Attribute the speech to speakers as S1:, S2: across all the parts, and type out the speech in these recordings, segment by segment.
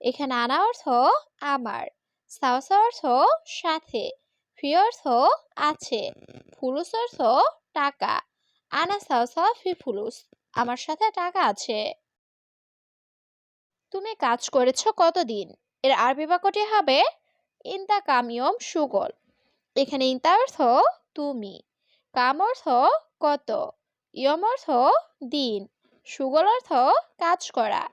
S1: এখানে আনা অর্থ আমার সাউসা অর্থ সাথে ফি অর্থ আছে ফুলুস অর্থ টাকা, আনা সাউসা ফি ফুলুস আমার সাথে টাকা আছে। তুমি কাজ করেছ কতদিন? এর আরবি বাক্যটি হবে ইন্তা কামিয়ম সুগল। এখানে ইন্তা অর্থ তুমি, কাম অর্থ কত, ইয়ম অর্থ দিন, সুগল অর্থ কাজ করা।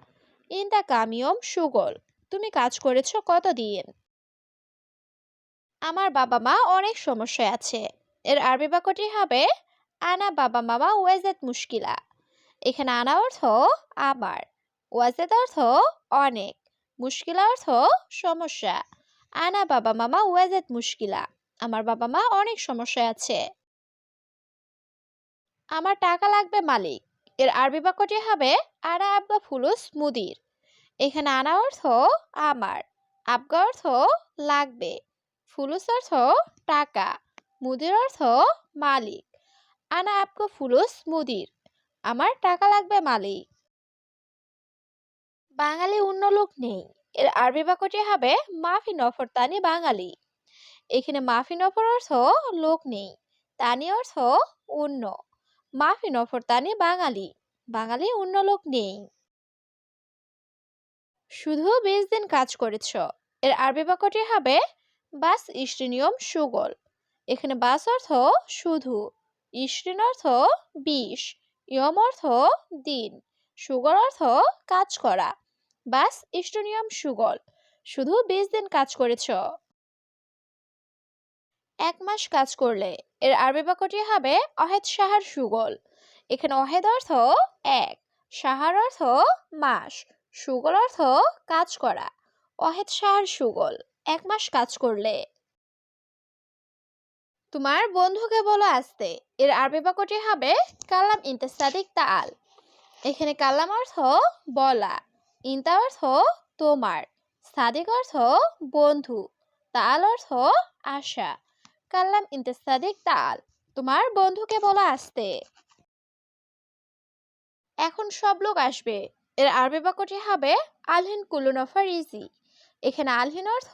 S1: ইন্তা কামিয়ম সুগল। তুমি কাজ করেছ কতদিন? আমার বাবা মা অনেক সমস্যায় আছে। এর আরবি বাক্যটি হবে, আনা বাবা মামা ওয়াজেদ মুশকিলা। এখানে আনা অর্থ, আমার। ওয়াজেদ অর্থ, অনেক। মুশকিলা অর্থ, সমস্যা। আনা বাবা মামা ওয়াজেদ মুশকিলা। আমার বাবা মা অনেক সমস্যায় আছে। আমার টাকা লাগবে মালিক। এর আরবি বাক্যটি হবে আনা আব্বা ফুলুস মুদির। এখানে আনা অর্থ আমার, আবগা অর্থ লাগবে, ফুলুস অর্থ টাকা, মুদির অর্থ মালিক, আনা আপকো ফুলুস মুদির, আমার টাকা লাগবে মালিক। বাঙালি অন্য লোক নেই, এর আরবি বাক্যটি হবে মাফি নফর তানি বাঙালি। এখানে মাফি নফর অর্থ লোক নেই, তানি অর্থ অন্য। মাফি নফর তানি বাঙালি বাঙালি অন্য লোক নেই। শুধু বিশ দিন কাজ করেছ। এর আরবি বাক্যটি হবে, বাস ইষ্টিনিয়ম সুগল। এখানে বাস অর্থ শুধু ইষ্টিন অর্থ বিশ ইয়ম অর্থ দিন, সুগল অর্থ কাজ করা। বাস ইষ্টনিয়ম সুগল। শুধু বিশ দিন কাজ করেছ। এক মাস কাজ করলে। এর আরবি বাক্যটি হবে অহেদ সাহার সুগল। এখানে অহেদ অর্থ এক, সাহার অর্থ মাস, সুগল অর্থ কাজ করা। অহেদ সাহার সুগল, এক মাস কাজ করলে। তোমার বন্ধুকে বলো আসতে, এর আরবি বাক্যটি হবে কালাম ইন্তেসাদিক তাল এখানে কালাম অর্থ বলা, ইন্তা অর্থ তোমার, সাদিক অর্থ বন্ধু তাল অর্থ আশা। কাল্লাম ইন্তেসাদিক তাল তোমার বন্ধুকে বলো আসতে। এখন সব লোক আসবে। এর আরবি বাক্যটি হবে আলহিন কুলু নফার ইজি এখানে আলহিন অর্থ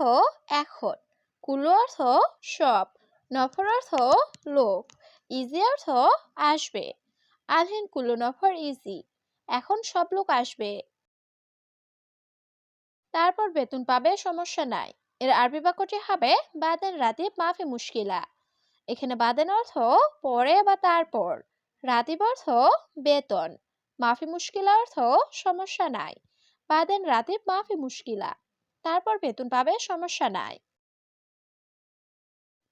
S1: এখন, কুলু অর্থ সব, নফর অর্থ লোক, ইজি অর্থ আসবে, আলহিন কুলু নফর ইজি এখন সব লোক আসবে। তারপর বেতন পাবে সমস্যা নাই। এর আরবি বাক্যটি হবে, বাদেন রাতিব মাফি মুশকিলা। এখানে বাদেন অর্থ পরে বা তারপর। রাতিব অর্থ বেতন। মাফি মুশকিলা অর্থ সমস্যা নাই। বাদেন রাতিব মাফি মুশকিলা। তারপর বেতন পাবে সমস্যা নাই।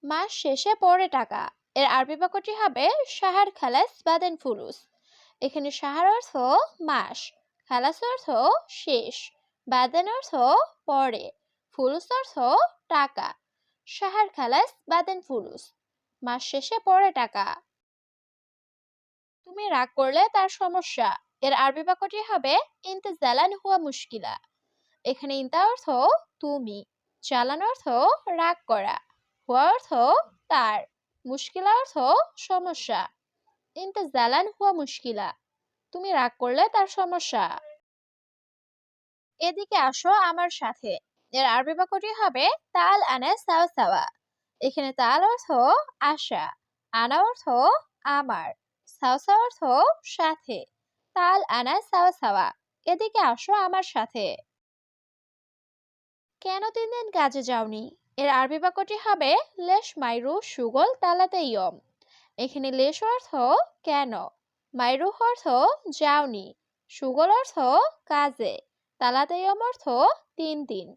S1: মাস শেষে পরে টাকা। এর আরবি বাক্যটি হবে সাহার খালাস বাদেন ফুলুস। এখানে সাহার অর্থ মাস। খালাস অর্থ শেষ। বাদেন অর্থ পরে। ফুলুস অর্থ টাকা। সাহার খালাস বাদেন ফুলুস। মাস শেষে পরে টাকা। তুমি রাগ করলে তার সমস্যা। এর আরবি বাক্যটি হবে ইনতে জালান হুয়া মুশকিলা। এখানে ইন্তা অর্থ, তুমি। চালান অর্থ, রাগ করা। হুয়া অর্থ, তার। মুশকিলা অর্থ, সমস্যা। ইনতে জালান হুয়া মুশকিলা। তুমি রাগ করলে তার সমস্যা। এদিকে আসো আমার সাথে। এর আরবি বাক্যটি হবে তাল আনা সাওয়া সাওয়া। এখানে তাল অর্থ আশা, আনা অর্থ আমার সাওসা অর্থ সাথে। তাল আনা সাওয়া সাওয়া, এদিকে আসো আমার সাথে। কেন তিন দিন কাজে যাওনি? এর আরবি বাক্যটি হবে লেশ মাইরু সুগল তালাতে ইয়ম। এখানে লেশ অর্থ কেন, মাইরু অর্থ যাওনি, সুগল অর্থ কাজে, তালাতে ইয়ম অর্থ তিন দিন।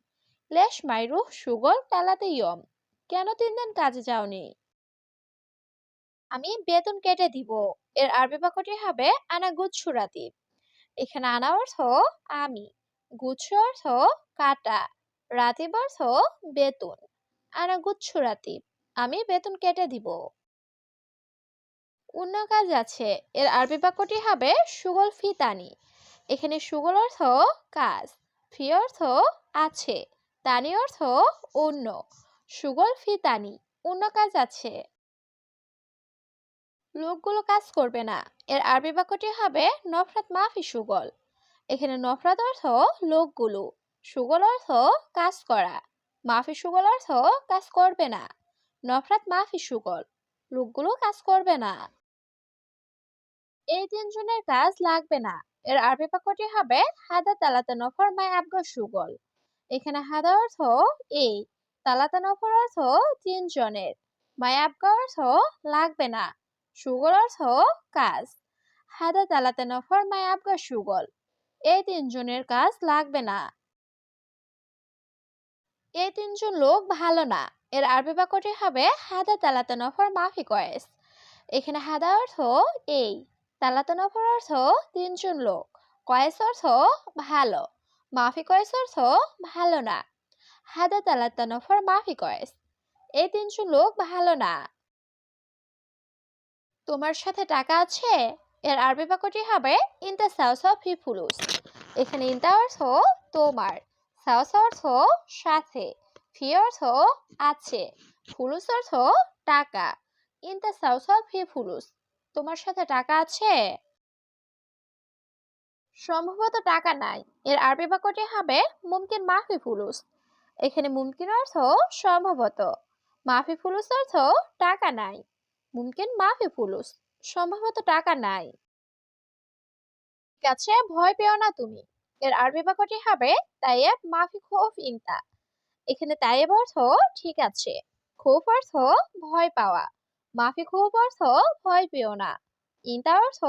S1: লেশ মাইরু সুগল তালাতে ইয়ম। কেন তিন দিন কাজে যাওনি? আমি বেতন কেটে দিব। এর আরবি বাক্যটি হবে, আনা গুচ্ছুরাতি এখানে আনা অর্থ আমি। গুচ্ছ অর্থ কাটা। রাতিব অর্থ বেতন। আনা গুচ্ছ রাতিব আমি বেতন কেটে দিব। অন্য কাজ আছে। এর আরবি বাক্যটি হবে, সুগল ফিতানি এখানে সুগল অর্থ কাজ। ফি অর্থ আছে। তানি অর্থ অন্য। সুগল ফি তানি, অন্য কাজ আছে। লোকগুলো কাজ করবে না। এর আরবি বাক্যটি হবে নফরাত মাফি সুগল। এখানে নফরাত অর্থ লোকগুলো, সুগল অর্থ কাজ করা। মাফি সুগল অর্থ কাজ করবে না। নফরাত মাফি সুগল, লোকগুলো কাজ করবে না। এই তিনজনের কাজ লাগবে না। এর আরবি বাক্যটি হবে হাদা তালাতা নফর মাই আবগা সুগল। এখানে হাদা অর্থ এই তালাতা নফর অর্থ তিনজনের মাই অর্থ লাগবে না, সুগল অর্থ কাজ, হাদা তালাতা নফর মাই আবগা সুগল, এই তিনজনের কাজ লাগবে না। এই তিনজন লোক ভালো না, এর আরবি বাক্যটি হবে হাদা তালাতা নফর মাফি কয়েস, এখানে হাদা অর্থ এই তালাতা নফর অর্থ তিনজন লোক, কয়েস অর্থ ভালো মাফি কয়েস অর্থ ভালো না। হাদা তালাতা নফর মাফি কয়েস। এই তিনজন লোক ভালো না। তোমার সাথে টাকা আছে? এর আরবি বাক্যটি হবে ইনতা সাউস অফ হি ফুলুস এখানে ইনতা অর্থ তোমার। সাউস অর্থ সাথে। ফি অর্থ আছে। ফুলুস অর্থ টাকা। ইনতা সাউস অফ হি ফুলুস তোমার সাথে টাকা আছে? সম্ভবত টাকা নাই। এর আরবি বাক্যটি হবে মুমকিন মাফি ফুলুস। এখানে মুমকিন অর্থ সম্ভবত। মাফি ফুলুস অর্থ টাকা নাই। মুমকিন মাফি ফুলুস, সম্ভবত টাকা নাই। ঠিক আছে ভয় পেও না তুমি। এর আরবি বাক্যটি হবে তাইয়েব মাফি খোফ ইনতা। এখানে তাইয়েব অর্থ ঠিক আছে। খোফ অর্থ ভয় পাওয়া। মাফি খোফ অর্থ ভয় পেও না। ইনতা অর্থ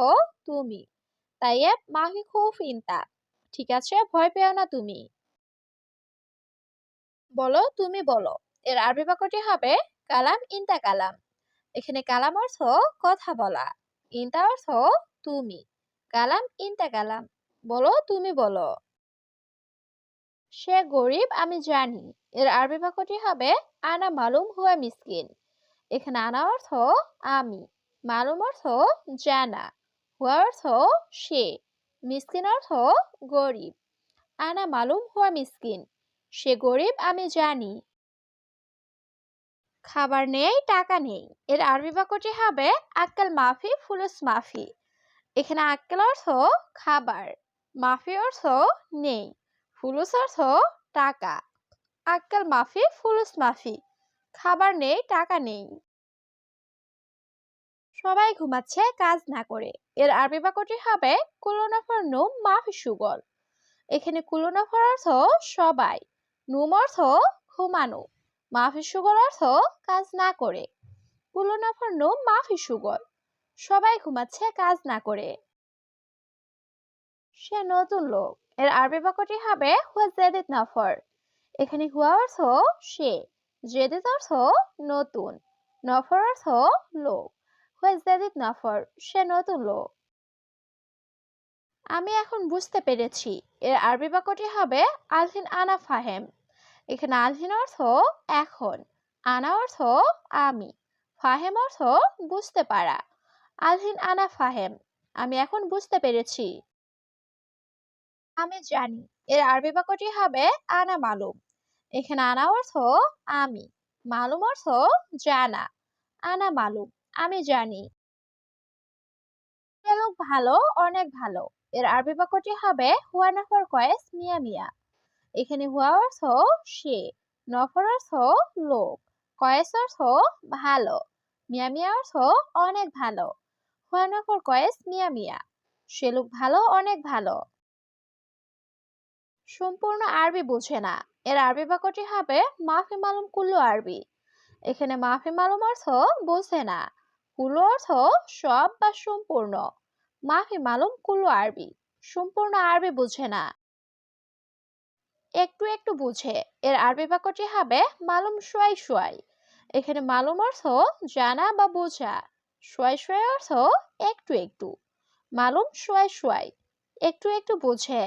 S1: তুমি। তাইয়েব মাফি খোফ ইনতা ঠিক আছে, ভয় পেও না তুমি। বলো তুমি বলো, এর আরবি বাক্যটি হবে কালাম ইনতা কালাম। এখানে কালাম অর্থ কথা বলা, ইনতা অর্থ তুমি, কালাম ইনতা কালাম। বলো, তুমি বলো। সে গরিব, আমি জানি, এর আরবি বাক্যটি হবে আনা মালুম হুয়া মিসকিন। এখানে আনা অর্থ আমি, মালুম অর্থ জানা। হুয়া অর্থ সে মিসকিন অর্থ গরিব আনা মালুম হুয়া মিসকিন সে গরিব আমি জানি। খাবার নেই, টাকা নেই। এর আরবি বাক্যটি হবে, আক্কেল মাফি ফুলুস মাফি। এখানে আক্কেল অর্থ খাবার মাফি অর্থ নেই ফুলুস অর্থ টাকা। আক্কেল মাফি ফুলুস মাফি। খাবার নেই, টাকা নেই। সবাই ঘুমাচ্ছে, কাজ না করে। এর আরবি বাক্যটি হবে, কুলোনাফার নুম মাফি সুগল। এখানে কুলোনাফার অর্থ সবাই, নুম অর্থ ঘুমানো, মাফি সুগল অর্থ কাজ না করে। কুলোনাফার নুম মাফি সুগল, সবাই ঘুমাচ্ছে, কাজ না করে। সে নতুন লোক। এর আরবি বাক্যটি হবে, হুয়া জেদিদ নাফর। এখানে হুয়া অর্থ সে, জেদিদ অর্থ নতুন, নফর অর্থ লোক। হুয়া জেদিদ নাফর সে নতুন লোক। আমি এখন বুঝতে পেরেছি। এর আরবি বাক্যটি হবে আলহিন আনা ফাহেম। এখানে আলহিন অর্থ এখন, আনা অর্থ আমি, ফাহেম অর্থ বুঝতে পারা। আলহিন আনা ফাহেম, আমি এখন বুঝতে পেরেছি। আমি জানি, এর আরবি বাক্যটি হবে আনা মালুম। এখানে আনা অর্থ আমি, মালুম অর্থ জানা, আনা মালুম। আমি জানি। লোক ভালো, অনেক ভালো। এর আরবি বাক্যটি হবে, হুয়া নফর কয়েস মিয়া মিয়া। এখানে হুয়া অর্থ সে, নফর অর্থ লোক, কয়েস অর্থ ভালো, মিয়া মিয়া অর্থ অনেক ভালো, হুয়া নফর কয়েস মিয়া মিয়া। সে লোক ভালো, অনেক ভালো। সম্পূর্ণ আরবি বুঝে না। এর আরবি বাক্যটি হবে, মাফি মালুম কুল্লু আরবি। এখানে মাফি মালুম অর্থ বোঝে না। কুল্লু অর্থ সব বা সম্পূর্ণ। মাফি মালুম কুল্লু আরবি। সম্পূর্ণ আরবি বুঝে না। একটু একটু বুঝে। এর আরবি বাক্যটি হবে মালুম সোয়াই সোয়াই এখানে মালুম অর্থ জানা বা বোঝা। সোয়াই সোয়াই অর্থ একটু একটু। মালুম সোয়াই সোয়াই একটু একটু বুঝে।